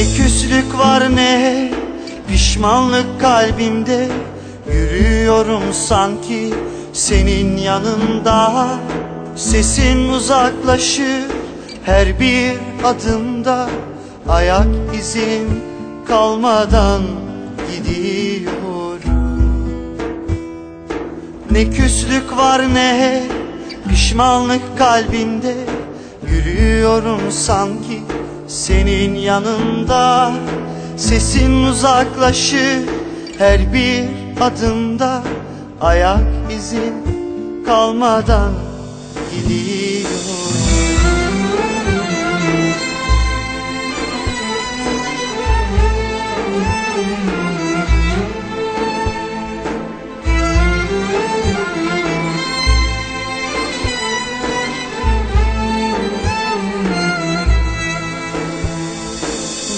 Ne küslük var ne? Pişmanlık kalbimde. Yürüyorum sanki senin yanında. Sesin uzaklaşır her bir adımda. Ayak izin kalmadan gidiyorum Ne küslük var ne? Pişmanlık kalbimde. Yürüyorum sanki senin yanında Sesin uzaklaşır her bir adımda. Ayak izin kalmadan gidiyorum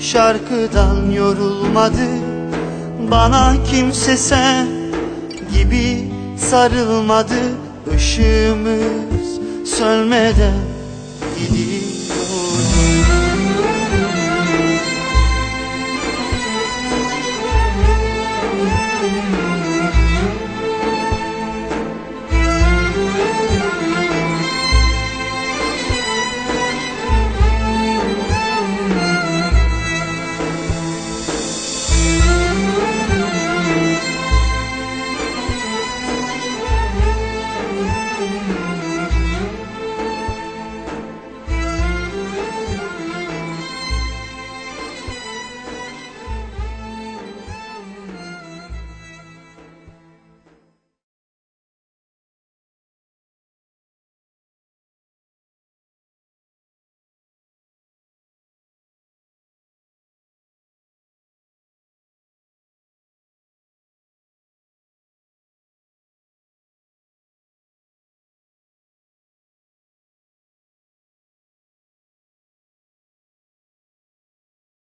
şarkıdan yorulmadı Bana kimse sen gibi sarılmadı. Işığımız sönmeden gidiyor